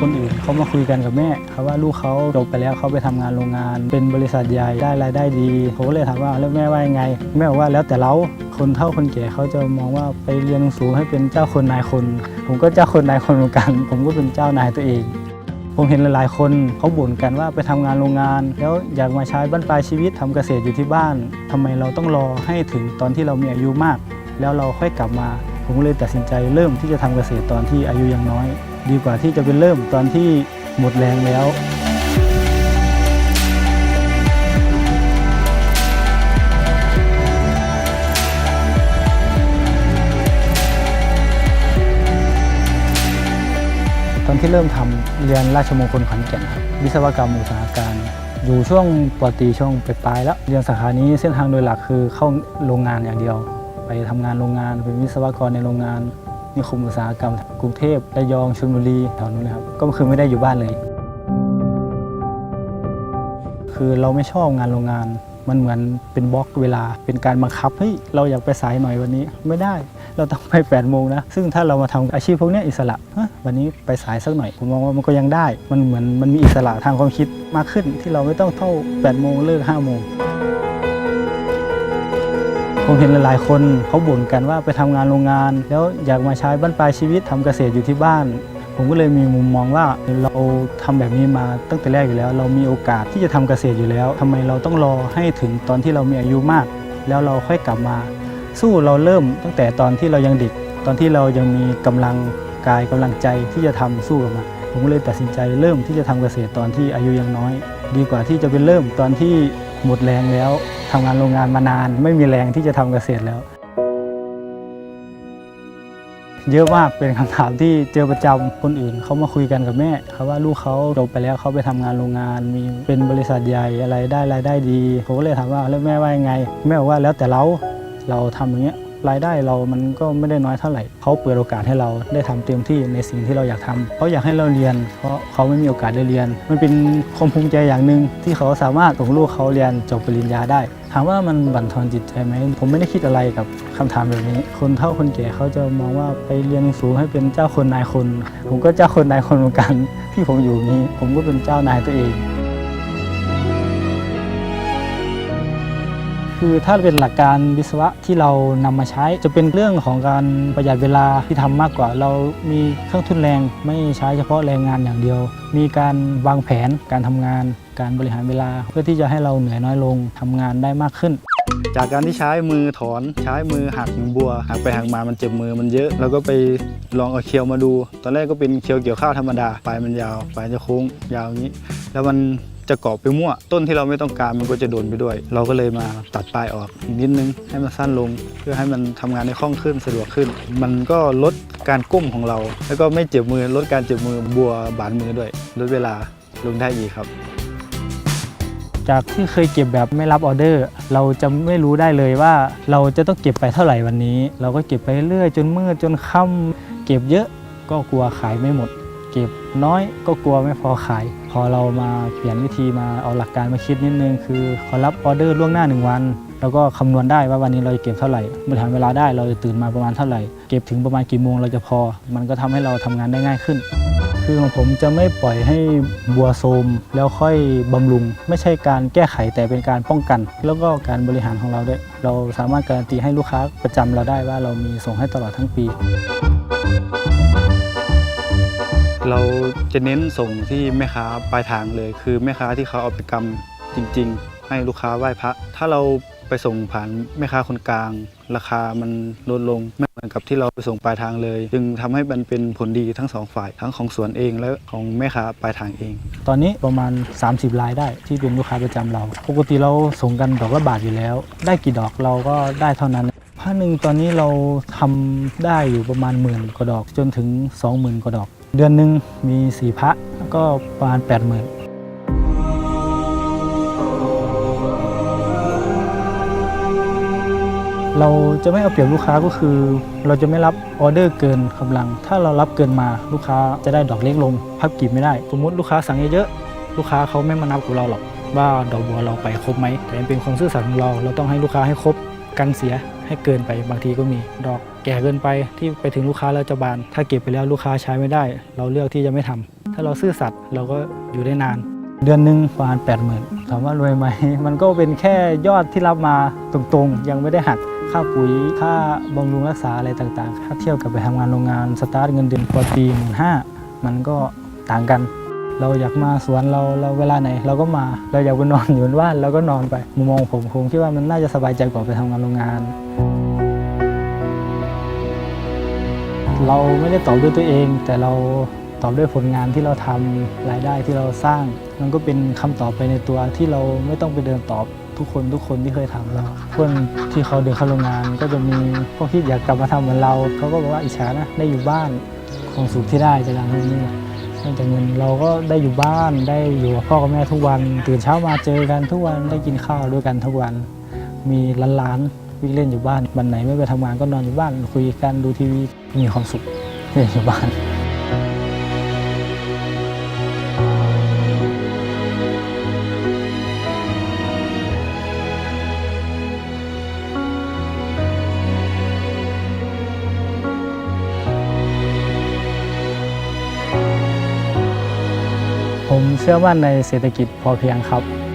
คนอื่นเขามาคุยกันกับแม่เขาว่าลูกเขาจบไปแล้วเขาไปทำงานโรงงาน เป็นบริษัทใหญ่ได้รายได้ดีผมก็เลยถามว่าแล้วแม่ว่ายังไง แม่บอกว่าแล้วแต่เราคนเฒ่าคนแก่เขาจะมองว่าไปเรียนสูงให้เป็นเจ้าคนนายคน ผมก็เจ้าคนนายคนเหมือนกัน ผมก็เป็นเจ้านายตัวเอง ผมเห็นหลายๆ คนเขาบ่นกันว่าไปทำงานโรงงาน แล้วอยากมาใช้บ้านปลายชีวิตทำเกษตรอยู่ที่บ้านทำไมเราต้องรอให้ถึงตอนที่เรามีอายุมาก แล้วเราค่อยกลับมา ผมก็เลยตัดสินใจเริ่มที่จะทำเกษตรตอนที่อายุยังน้อย ดีกว่าที่จะเป็นเริ่มตอนที่หมดแรงแล้วตอนที่เริ่มทำเรียนราชมงคลขอนแก่นครับวิศวกรรมอุตสาหการ อยู่ช่วงปอตีช่วงปลายแล้ว เรียนสาขานี้เส้นทางโดยหลักคือเข้าโรงงานอย่างเดียว ไปทำงานโรงงานเป็นวิศวกรในโรงงาน นิคมอุตสาหกรรม กรุงเทพระยองชลบุรีแถวนู้นนะครับก็คือไม่ได้อยู่บ้านเลย คือเราไม่ชอบงานโรงงาน มันเหมือนเป็นบล็อกเวลาเป็นการบังคับเฮ้ยเราอยากไปสายหน่อยวันนี้ไม่ได้ เราต้องไป8ปดโมงนะซึ่งถ้าเรามาทำอาชีพพวกนี้อิสระวันนี้ไปสายสักหน่อย ผมมองว่ามันก็ยังได้ มันเหมือนมันมีอิสระทางความคิดมากขึ้นที่เราไม่ต้องเท่า8ปดโมงเลิก5้าโมง ผมเห็นหลายๆ คนเขาบ่นกันว่าไปทำงานโรงงาน แล้วอยากมาใช้บ้านปลายชีวิตทำเกษตรอยู่ที่บ้าน ผมก็เลยมีมุมมองว่าเราทำแบบนี้มาตั้งแต่แรกอยู่แล้ว เรามีโอกาสที่จะทำเกษตรอยู่แล้วทำไมเราต้องรอให้ถึงตอนที่เรามีอายุมาก แล้วเราค่อยกลับมา สู้เราเริ่มตั้งแต่ตอนที่เรายังเด็ก ตอนที่เรายังมีกำลังกายกำลังใจที่จะทำสู้กับมันผมก็เลยตัดสินใจเริ่มที่จะทำเกษตรตอนที่อายุยังน้อย ดีกว่าที่จะเป็นเริ่มตอนที่หมดแรงแล้ว ทำงานโรงงานมานาน ไม่มีแรงที่จะทำเกษตรแล้ว เยอะมากเป็นคำถามที่เจอประจำคนอื่นเขามาคุยกันกับแม่เขาว่าลูกเขาจบไปแล้วเขาไปทำงานโรงงาน มีเป็นบริษัทใหญ่อะไรได้รายได้ดีผมก็เลยถามว่าแล้วแม่ว่ายังไง แม่บอกว่าแล้วแต่เราเราทำอย่างเงี้ย รายได้เรามันก็ไม่ได้น้อยเท่าไหร่เขาเปิดโอกาสให้เราได้ทำเต็มที่ในสิ่งที่เราอยากทำเขาอยากให้เราเรียน เพราะเขาไม่มีโอกาสได้เรียน มันเป็นความภูมิใจอย่างหนึ่งที่เขาสามารถส่งลูกเขาเรียนจบปริญญาได้ ถามว่ามันบั่นทอนจิตใจไหมผมไม่ได้คิดอะไรกับคำถามแบบนี้ คนเฒ่าคนแก่เขาจะมองว่าไปเรียนสูงให้เป็นเจ้าคนนายคน ผมก็เจ้าคนนายคนเหมือนกันที่ผมอยู่นี้ ผมก็เป็นเจ้านายตัวเอง คือถ้าเป็นหลักการวิศวะที่เรานำมาใช้ จะเป็นเรื่องของการประหยัดเวลาที่ทำมากกว่า เรามีเครื่องทุนแรงไม่ใช้เฉพาะแรงงานอย่างเดียว มีการวางแผนการทำงาน การบริหารเวลา เพื่อที่จะให้เราเหนื่อยน้อยลงทำงานได้มากขึ้นจากการที่ใช้มือถอนใช้มือหักบัวหักไปหักมามันเจ็บมือมันเยอะ แล้วก็ไปลองเอาเคียวมาดู ตอนแรกก็เป็นเคียวเกี่ยวข้าวธรรมดาปลายมันยาวปลายจะโค้งยาวอย่างนี้ แล้วมัน จะเกาะไปมั่ว ต้นที่เราไม่ต้องการมันก็จะโดนไปด้วย เราก็เลยมาตัดปลายออกนิดนึงให้มันสั้นลง เพื่อให้มันทำงานได้คล่องขึ้นสะดวกขึ้น มันก็ลดการก้มของเรา แล้วก็ไม่เจ็บมือลดการเจ็บมือบัวบาดมือด้วยลดเวลาลงได้อีกครับ จากที่เคยเก็บแบบไม่รับออเดอร์ เราจะไม่รู้ได้เลยว่า เราจะต้องเก็บไปเท่าไหร่วันนี้ เราก็เก็บไปเรื่อยจนมืดจนค่ำเก็บเยอะก็กลัวขายไม่หมด ก็บน้อยก็กลัวไม่พอขาย พอเรามาเปลี่ยนวิธีมาเอาหลักการมาคิดนิดนึง คือขอรับออเดอร์ล่วงหน้า 1 วัน แล้วก็คำนวณได้ว่าวันนี้เราจะเก็บเท่าไหร่บริหารเวลาได้เราจะตื่นมาประมาณเท่าไหร่ เก็บถึงประมาณกี่โมงเราจะพอ มันก็ทำให้เราทำงานได้ง่ายขึ้น คือของผมจะไม่ปล่อยให้บัวโทมแล้วค่อยบำรุง ไม่ใช่การแก้ไขแต่เป็นการป้องกัน แล้วก็การบริหารของเราด้วย เราสามารถการันตีให้ลูกค้าประจำเราได้ว่าเรามีส่งให้ตลอดทั้งปี เราจะเน้นส่งที่แม่ค้าปลายทางเลย คือแม่ค้าที่เขาเอาไปกำจริง ๆ ให้ลูกค้าไหว้พระ ถ้าเราไปส่งผ่านแม่ค้าคนกลาง ราคามันลดลงไม่เหมือนกับที่เราไปส่งปลายทางเลย จึงทำให้มันเป็นผลดีทั้งสองฝ่ายทั้งของสวนเองและของแม่ค้าปลายทางเอง ตอนนี้ประมาณ 30รายได้ที่เป็นลูกค้าประจำเรา ปกติเราส่งกันดอกละบาทอยู่แล้ว ได้กี่ดอกเราก็ได้เท่านั้น ผ้าหนึ่งตอนนี้เราทำได้อยู่ประมาณหมื่นกว่าดอก จนถึง 20,000กว่าดอก เดือนหนึ่งมีสี่พระก็ประมาณ 80,000เราจะไม่เอาเปรียบลูกค้าก็คือ เราจะไม่รับออเดอร์เกินกำลัง ถ้าเรารับเกินมาลูกค้าจะได้ดอกเล็กลง พับกีบไม่ได้ สมมติลูกค้าสั่งเยอะๆลูกค้าเขาไม่มานับกับเราหรอกว่าดอกบัวเราไปครบไหมแต่เป็นความซื่อสัตย์ของเรา เราต้องให้ลูกค้าให้ครบกันเสีย ให้เกินไปบางทีก็มี ดอกแก่เกินไปที่ไปถึงลูกค้าแล้วจะบาน ถ้าเก็บไปแล้วลูกค้าใช้ไม่ได้ เราเลือกที่จะไม่ทำถ้าเราซื่อสัตย์เราก็อยู่ได้นาน เดือนหนึ่งประมาณ 8 0,000ื่นถามว่ารวยไหมมันก็เป็นแค่ยอดที่รับมาตรงๆ ยังไม่ได้หักค่าปุ๋ยค่าบำรุงรักษาอะไรต่างๆถ้าเทียบกับไปทำงานโรงงานสตาร์ทเงินเดือนพอปีหมื่นห้ามันก็ต่างกันเราอยากมาสวนเราเราเวลาไหน เราก็มาเราอยากไปนอนอยู่บ้านเราก็นอนไปมุมมองผมผมคิดว่ามันน่าจะสบายใจกว่าไปทำงานโรงงาน เราไม่ได้ตอบด้วยตัวเอง แต่เราตอบด้วยผลงานที่เราทำรายได้ที่เราสร้าง มันก็เป็นคำตอบไปในตัวที่เราไม่ต้องไปเดินตอบทุกคนทุกคนที่เคยทำแล้วเพื่อนที่เขาเดินเข้าโรงงาน ก็จะมีพวกที่อยากกลับมาทำเหมือนเราเขาก็บอกว่าอิจฉานะได้อยู่บ้านความสุขที่ได้จากการทำนี่นอกจากเงินเราก็ได้อยู่บ้านได้อยู่กับพ่อกับแม่ทุกวัน ตื่นเช้ามาเจอกันทุกวันได้กินข้าวด้วยกันทุกวัน มีหลานๆ วิ่งเล่นอยู่บ้านวันไหนไม่ไปทำงานก็นอนอยู่บ้านคุยกันดูทีวีมีความสุขที่นอยู่บ้านผมเชื่อมั่นในเศรษฐกิจพอเพียงครับ